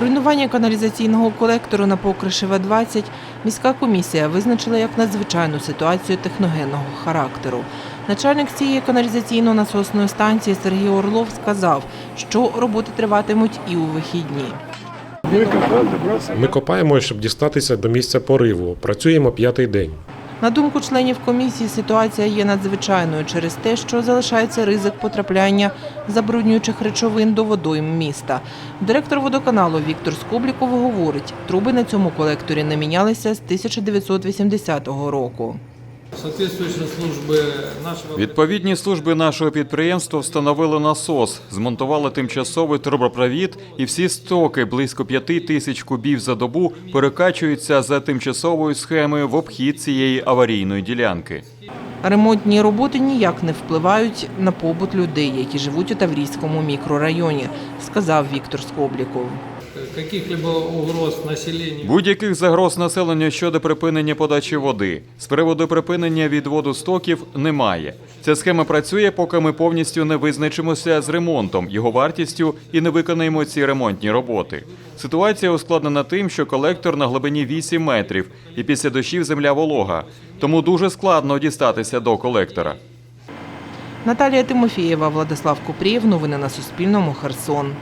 Руйнування каналізаційного колектору на Покришева 20 міська комісія визначила як надзвичайну ситуацію техногенного характеру. Начальник цієї каналізаційно-насосної станції Сергій Орлов сказав, що роботи триватимуть і у вихідні. Ми копаємо, щоб дістатися до місця пориву. Працюємо п'ятий день. На думку членів комісії, ситуація є надзвичайною через те, що залишається ризик потрапляння забруднюючих речовин до водойм міста. Директор водоканалу Віктор Скобліков говорить, труби на цьому колекторі не мінялися з 1980 року. Відповідні служби нашого підприємства встановили насос, змонтували тимчасовий трубопровід, і всі стоки близько п'яти тисяч кубів за добу перекачуються за тимчасовою схемою в обхід цієї аварійної ділянки. Ремонтні роботи ніяк не впливають на побут людей, які живуть у Таврійському мікрорайоні, сказав Віктор Скобліков. Каких-либо угроз населению. Будь-яких загроз населенню щодо припинення подачі води з приводу припинення відводу стоків немає. Ця схема працює, поки ми повністю не визначимося з ремонтом, його вартістю і не виконаємо ці ремонтні роботи. Ситуація ускладнена тим, що колектор на глибині 8 метрів, і після дощів земля волога, тому дуже складно дістатися до колектора. Наталія Тимофієва, Владислав Купрієв. Новини на Суспільному. Херсон.